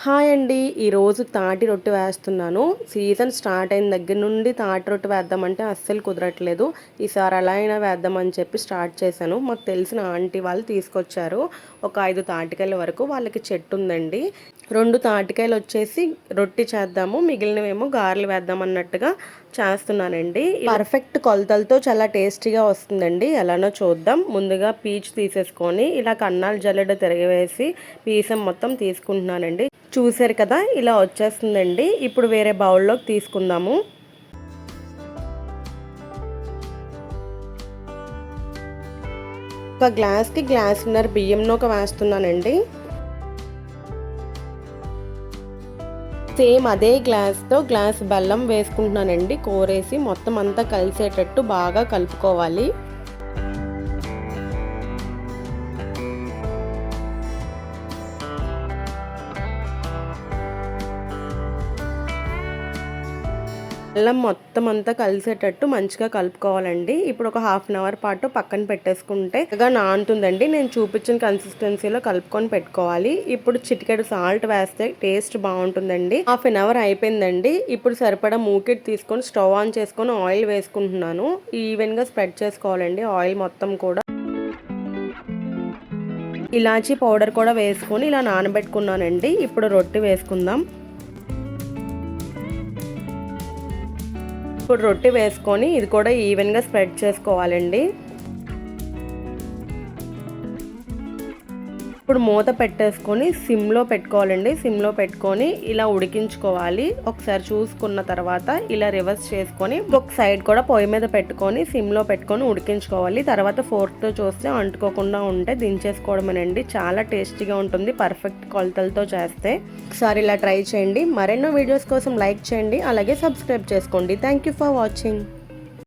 Hi అండి. ఈరోజు తాటి రొట్టె వేస్తున్నాను. సీజన్ స్టార్ట్ అయిన దగ్గర నుండి తాటి రొట్టె వేద్దామంటే అస్సలు కుదరట్లేదు. ఈసారి అలా అయినా వేద్దామని చెప్పి స్టార్ట్ చేశాను. మాకు తెలిసిన ఆంటీ వాళ్ళు తీసుకొచ్చారు. ఒక ఐదు తాటికాయల వరకు వాళ్ళకి చెట్టు ఉందండి. రెండు తాటికాయలు వచ్చేసి రొట్టె చేద్దాము. మిగిలినవేమో గారెలు వేద్దాం అన్నట్టుగా చేస్తున్నానండి. పర్ఫెక్ట్ కొలతలతో చాలా టేస్టీగా వస్తుందండి. ఎలానో చూద్దాం. ముందుగా పీచ్ తీసేసుకొని ఇలా కన్నాలు జల్లెడ తిరగవేసి పీసం మొత్తం తీసుకుంటున్నానండి. చూసారు కదా ఇలా వచ్చేస్తుందండి. ఇప్పుడు వేరే బౌల్లోకి తీసుకుందాము. ఒక గ్లాస్కి గ్లాసున్నర బియ్యం ఒక వేస్తున్నానండి. సేమ్ అదే గ్లాస్తో గ్లాస్ బెల్లం వేసుకుంటున్నానండి. కోరేసి మొత్తం అంతా కలిసేటట్టు బాగా కలుపుకోవాలి. అల్లం మొత్తం అంతా కలిసేటట్టు మంచిగా కలుపుకోవాలండి. ఇప్పుడు ఒక హాఫ్ అన్ అవర్ పాటు పక్కన పెట్టేసుకుంటే బాగా నానుతుందండి. నేను చూపించిన కన్సిస్టెన్సీలో కలుపుకొని పెట్టుకోవాలి. ఇప్పుడు చిటికెడు సాల్ట్ వేస్తే టేస్ట్ బాగుంటుందండి. హాఫ్ అన్ అవర్ అయిపోయిందండి. ఇప్పుడు సరిపడా మూకెట్ తీసుకొని స్టవ్ ఆన్ చేసుకొని ఆయిల్ వేసుకుంటున్నాను. ఈవెన్గా స్ప్రెడ్ చేసుకోవాలండి. ఆయిల్ మొత్తం కూడా. ఇలాచీ పౌడర్ కూడా వేసుకొని ఇలా నానబెట్టుకున్నానండి. ఇప్పుడు రొట్టె వేసుకుందాం. ఇప్పుడు రొట్టె వేసుకొని ఇది కూడా ఈవెన్గా స్ప్రెడ్ చేసుకోవాలండి. ఇప్పుడు మూత పెట్టేసుకొని సిమ్లో పెట్టుకోవాలండి. సిమ్లో పెట్టుకొని ఇలా ఉడికించుకోవాలి. ఒకసారి చూసుకున్న తర్వాత ఇలా రివర్స్ చేసుకొని ఒక సైడ్ కూడా పొయ్యి మీద పెట్టుకొని సిమ్లో పెట్టుకొని ఉడికించుకోవాలి. తర్వాత ఫోర్క్తో చూస్తే అంటుకోకుండా ఉంటే దించేసుకోవడమేనండి. చాలా టేస్టీగా ఉంటుంది. పర్ఫెక్ట్ కొలతలతో చేస్తే. ఒకసారి ఇలా ట్రై చేయండి. మరెన్నో వీడియోస్ కోసం లైక్ చేయండి. అలాగే సబ్స్క్రైబ్ చేసుకోండి. Thank you for watching.